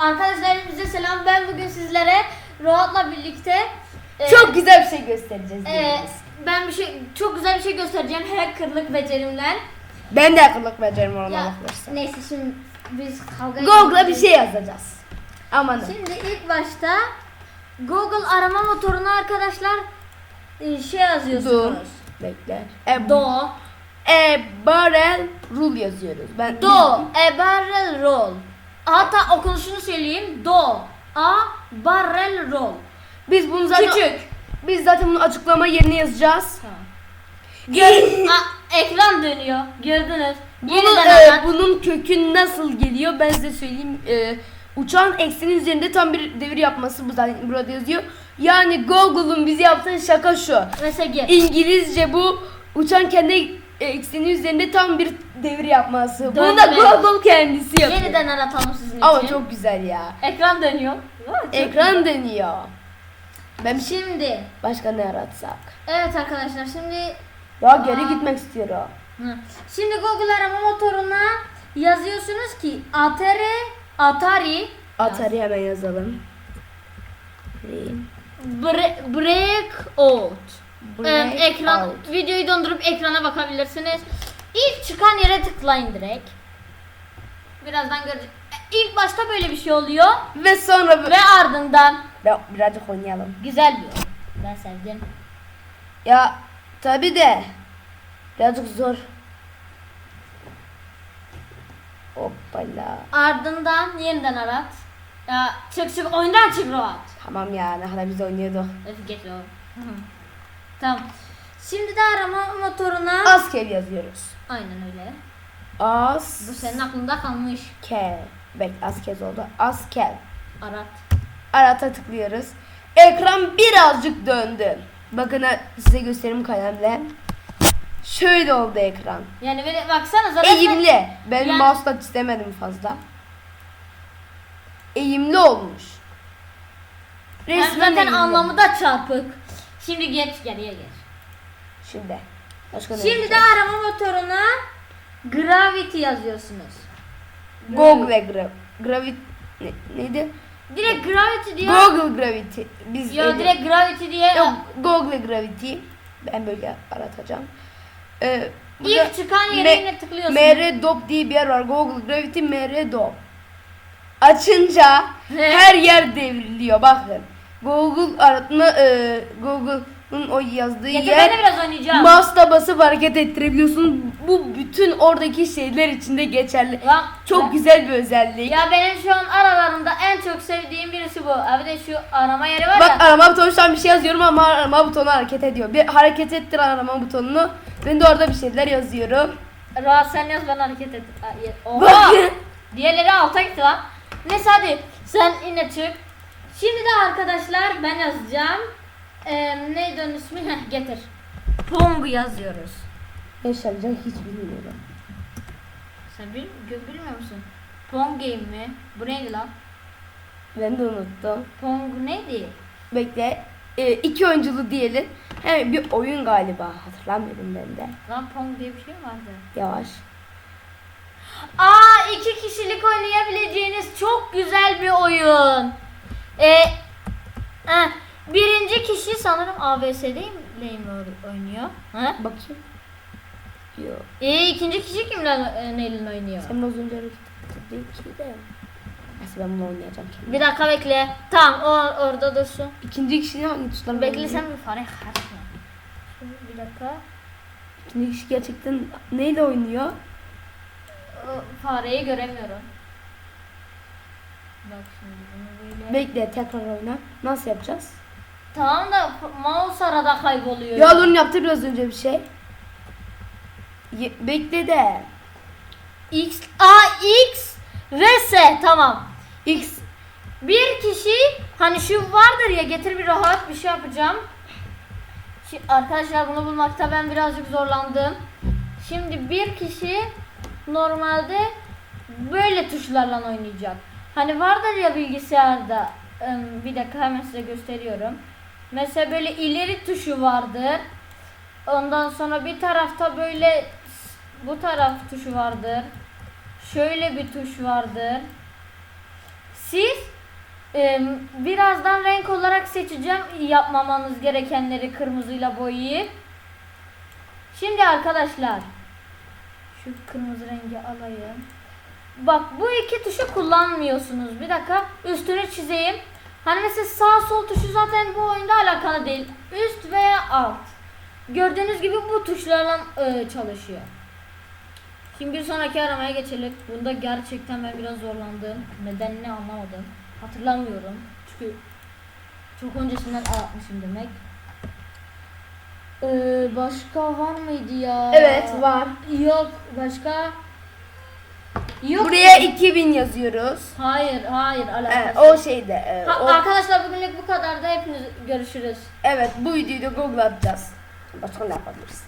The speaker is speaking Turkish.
Arkadaşlar hepinize selam. Ben bugün sizlere Rohat'la birlikte e, Çok güzel bir şey göstereceğiz. e, ben bir şey çok güzel bir şey göstereceğim hackerlık becerimler. ben de akıllık becerim ona bakırsa. neyse şimdi biz kavga Google'a bir şey yazacağız. Aman. Şimdi ilk başta Google arama motoruna arkadaşlar e, şey yazıyorsunuz. Bekle. E, Do, e, barrel rule yazıyoruz. Ben do, e barrel roll. Hatta okunuşunu söyleyeyim. Do, a barrel roll. Biz bunu zaten Küçük. Biz zaten bunu açıklama yerine yazacağız. Tamam. Gör, Aa, ekran dönüyor. Gördünüz. Yeniden e, bunun kökü nasıl geliyor ben size söyleyeyim. E, uçağın ekseni üzerinde tam bir devir yapması bu zaten burada yazıyor. Yani Google'un bize yaptığı şaka şu. Mesela gel. İngilizce bu uçağın kendi ekseni üzerinde tam bir devir yapması. Bunu da Dönme. Google kendisi yapıyor. Yeniden aratalım sizin için. Ama çok güzel ya. Ekran dönüyor. Var, çok Ekran dönüyor. Ben bir şey Şimdi başka ne aratsak? evet arkadaşlar şimdi Ya geri Aa. gitmek istiyorum. Hı. Şimdi Google arama motoruna yazıyorsunuz ki Atari Atari Atari hemen yazalım. Bre- Breakout. Ee, ekran out. videoyu dondurup ekrana bakabilirsiniz. İlk çıkan yere tıklayın direkt. Birazdan göreceğiz. E, İlk başta böyle bir şey oluyor Ve sonra ve ardından Ya, birazcık oynayalım. güzel bir oyun. Ben sevdim. Ya tabi de birazcık zor. Hoppala. Ardından yeniden arat. Ya çık çık oyundan çık rahat. Tamam ya ne kadar biz oynuyorduk. Öf geç o. tamam. Şimdi de arama motoruna Askel yazıyoruz. aynen öyle. As. Bu senin aklında kalmış. Ke. Bek askez oldu. Askel. Arat. Arata tıklıyoruz. Ekran birazcık döndü. Bakın ha, size göstereyim kalemle. Şöyle oldu ekran. Yani böyle baksana zaten Eğimli. Ben Yani- mouse'la istemedim fazla. Eğimli olmuş. Hem Resmen zaten eğimli. anlamı da çarpık. Şimdi geç geriye geç. Şimdi. Başka ne Şimdi de yapacağız? arama motoruna Gravity yazıyorsunuz. Google Gra Gravity ne, neydi? Direkt Gravity diyor. Google Gravity. Biz Yo öyle- direkt Gravity diye Yok, Google Gravity. Ben böyle aratacağım. Ee, burada ilk çıkan yere Me- tıklıyorsun. MR Dop diye bir yer var. Google Gravity MR Dop. Açınca He. her yer devriliyor. Bakın. Google aratma e, Google'ın o yazdığı Getir ben de yer biraz oynayacağım. mouse'la basıp hareket ettirebiliyorsun. Bu bütün oradaki şeyler içinde geçerli. Lan, Çok lan. güzel bir özellik. Ya benim şu an aralarında en çok sevdiğim birisi bu. Abi de şu arama yeri var Bak ya. arama butonu şu an bir şey yazıyorum ama arama butonu hareket ediyor. Bir hareket ettir arama butonunu. Ben de orada bir şeyler yazıyorum. Rahat sen yaz ben hareket et. Oha! Diğerleri alta gitti lan. Neyse hadi sen yine çık. Şimdi de arkadaşlar ben yazacağım. Ee, neydi onun ismi? Heh, getir. Pong yazıyoruz. Ne çalacak hiç bilmiyorum. Sen bil, bilmiyor musun? Pong game mi? Bu neydi lan? Ben de unuttum. Pong neydi? Bekle. Ee, iki oyunculu diyelim. He, bir oyun galiba. Hatırlamıyorum ben de. Lan Pong diye bir şey mi vardı? Yavaş. Aa iki kişilik oynayabileceğiniz çok güzel bir oyun. Ee, eh, birinci kişi sanırım ABS'de mi oynuyor? Ha? Bakayım. Yok. Ee, ikinci kişi kimle e, oynuyor? Sen az önce ettirdin ki de. Neyse ben bunu oynayacağım kendim. Bir dakika bekle. Tamam o orada dursun. İkinci kişinin hangi tuşlarla Bekle oynuyor? sen bir fare harfle. Şimdi bir dakika. İkinci kişi gerçekten neyle oynuyor? O fareyi göremiyorum. Bak şimdi bunu böyle. Bekle tekrar oyna. Nasıl yapacağız? Tamam da mouse arada kayboluyor. Ya Lorun yaptı biraz önce bir şey. Ye- bekle de. X A X ve S tamam. X Bir kişi hani şu vardır ya getir bir rahat bir şey yapacağım. Şi- arkadaşlar bunu bulmakta ben birazcık zorlandım. Şimdi bir kişi normalde böyle tuşlarla oynayacak. Hani vardır ya bilgisayarda bir dakika hemen size gösteriyorum. Mesela böyle ileri tuşu vardır. Ondan sonra bir tarafta böyle bu taraf tuşu vardır. Şöyle bir tuş vardır. Siz birazdan renk olarak seçeceğim yapmamanız gerekenleri kırmızıyla boyayıp. Şimdi arkadaşlar şu kırmızı rengi alayım. Bak bu iki tuşu kullanmıyorsunuz. Bir dakika üstünü çizeyim. Hani mesela sağ sol tuşu zaten bu oyunda alakalı değil. Üst veya alt. Gördüğünüz gibi bu tuşlarla e, çalışıyor. Şimdi bir sonraki aramaya geçelim. Bunda gerçekten ben biraz zorlandım. Nedenini anlamadım. Hatırlamıyorum. Çünkü çok öncesinden aratmışım demek. Ee, başka var mıydı ya? Evet var. Yok başka. Yok. Buraya 2000 yazıyoruz. Hayır hayır Ee, alakası. o şeyde. e, Ha, o- arkadaşlar bugünlük bu kadar da hepiniz görüşürüz. evet bu videoyu da Google atacağız. Başka ne yapabiliriz?